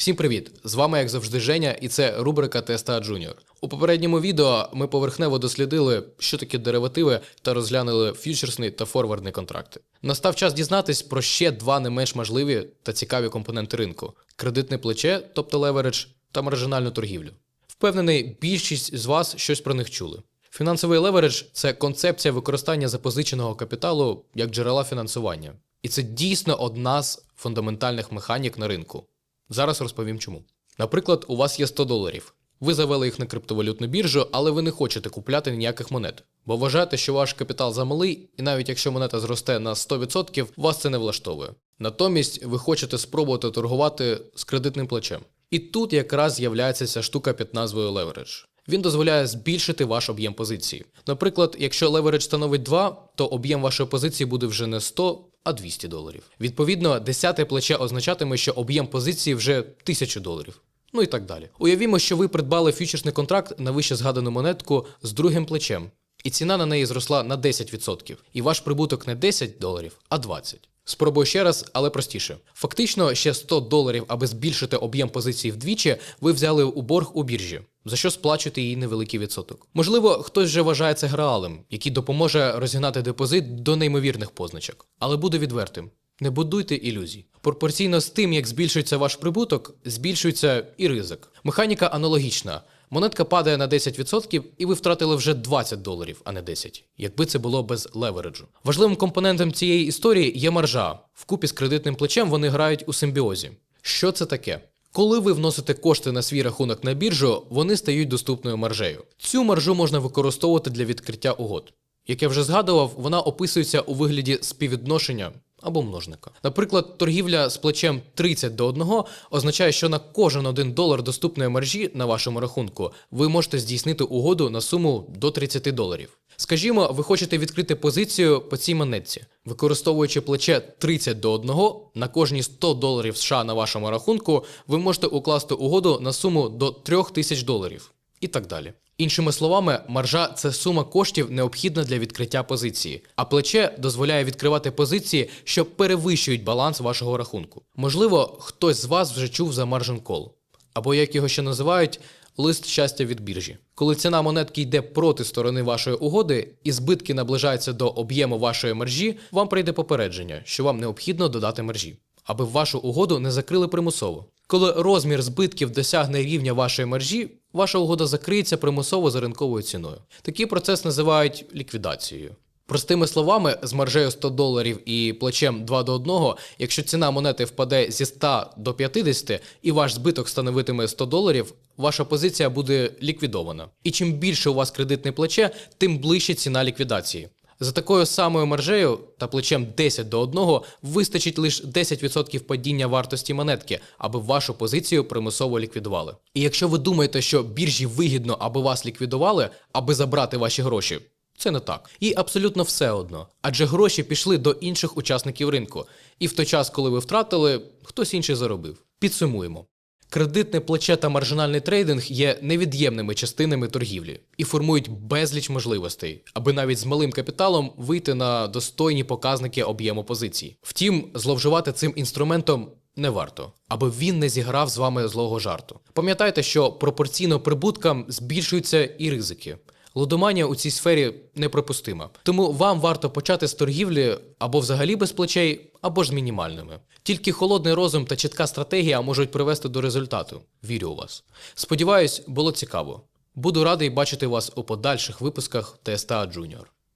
Всім привіт! З вами, як завжди, Женя, і це рубрика Теста Junior. У попередньому відео ми поверхнево дослідили, що таке деривативи, та розглянули фьючерсний та форвардний контракти. Настав час дізнатись про ще два не менш можливі та цікаві компоненти ринку: кредитне плече, тобто левередж, та маржинальну торгівлю. Впевнений, більшість з вас щось про них чули. Фінансовий левередж це концепція використання запозиченого капіталу як джерела фінансування. І це дійсно одна з фундаментальних механік на ринку. Зараз розповім чому. Наприклад, у вас є 100 доларів. Ви завели їх на криптовалютну біржу, але ви не хочете купляти ніяких монет, бо вважаєте, що ваш капітал замалий, і навіть якщо монета зросте на 100%, вас це не влаштовує. Натомість ви хочете спробувати торгувати з кредитним плечем. І тут якраз з'являється ця штука під назвою leverage. Він дозволяє збільшити ваш об'єм позиції. Наприклад, якщо leverage становить 2, то об'єм вашої позиції буде вже не 100, а 200 доларів. Відповідно, десяте плече означатиме, що об'єм позиції вже 1000 доларів. Ну і так далі. Уявімо, що ви придбали фьючерсний контракт на вище згадану монетку з другим плечем, і ціна на неї зросла на 10%, і ваш прибуток не 10 доларів, а 20. Спробую ще раз, але простіше. Фактично, ще 100 доларів, аби збільшити об'єм позиції вдвічі, ви взяли у борг у біржі, за що сплачуєте її невеликий відсоток. Можливо, хтось вже вважає це граалем, який допоможе розігнати депозит до неймовірних позначок. Але буду відвертим. Не будуйте ілюзій. Пропорційно з тим, як збільшується ваш прибуток, збільшується і ризик. Механіка аналогічна. Монетка падає на 10% і ви втратили вже 20 доларів, а не 10, якби це було без левереджу. Важливим компонентом цієї історії є маржа. Вкупі з кредитним плечем вони грають у симбіозі. Що це таке? Коли ви вносите кошти на свій рахунок на біржу, вони стають доступною маржею. Цю маржу можна використовувати для відкриття угод. Як я вже згадував, вона описується у вигляді співвідношення або множника. Наприклад, торгівля з плечем 30 до 1 означає, що на кожен 1 долар доступної маржі на вашому рахунку ви можете здійснити угоду на суму до 30 доларів. Скажімо, ви хочете відкрити позицію по цій монетці, використовуючи плече 30 до 1, на кожні 100 доларів США на вашому рахунку, ви можете укласти угоду на суму до 3000 доларів і так далі. Іншими словами, маржа це сума коштів, необхідна для відкриття позиції, а плече дозволяє відкривати позиції, що перевищують баланс вашого рахунку. Можливо, хтось з вас вже чув за margin call, або як його ще називають, лист щастя від біржі. Коли ціна монетки йде проти сторони вашої угоди і збитки наближаються до об'єму вашої маржі, вам прийде попередження, що вам необхідно додати маржі, аби вашу угоду не закрили примусово. Коли розмір збитків досягне рівня вашої маржі, ваша угода закриється примусово за ринковою ціною. Такий процес називають ліквідацією. Простими словами, з маржею 100 доларів і плечем 2 до 1, якщо ціна монети впаде зі 100 до 50 і ваш збиток становитиме 100 доларів, ваша позиція буде ліквідована. І чим більше у вас кредитне плече, тим ближче ціна ліквідації. За такою самою маржею та плечем 10 до 1 вистачить лише 10% падіння вартості монетки, аби вашу позицію примусово ліквідували. І якщо ви думаєте, що біржі вигідно, аби вас ліквідували, аби забрати ваші гроші, це не так. І абсолютно все одно. Адже гроші пішли до інших учасників ринку. І в той час, коли ви втратили, хтось інший заробив. Підсумуємо. Кредитне плече та маржинальний трейдинг є невід'ємними частинами торгівлі і формують безліч можливостей, аби навіть з малим капіталом вийти на достойні показники об'єму позицій. Втім, зловживати цим інструментом не варто, аби він не зіграв з вами злого жарту. Пам'ятайте, що пропорційно прибуткам збільшуються і ризики. Лудоманія у цій сфері неприпустима. Тому вам варто почати з торгівлі або взагалі без плечей, або ж з мінімальними. Тільки холодний розум та чітка стратегія можуть привести до результату. Вірю у вас. Сподіваюсь, було цікаво. Буду радий бачити вас у подальших випусках ТСТА Junior.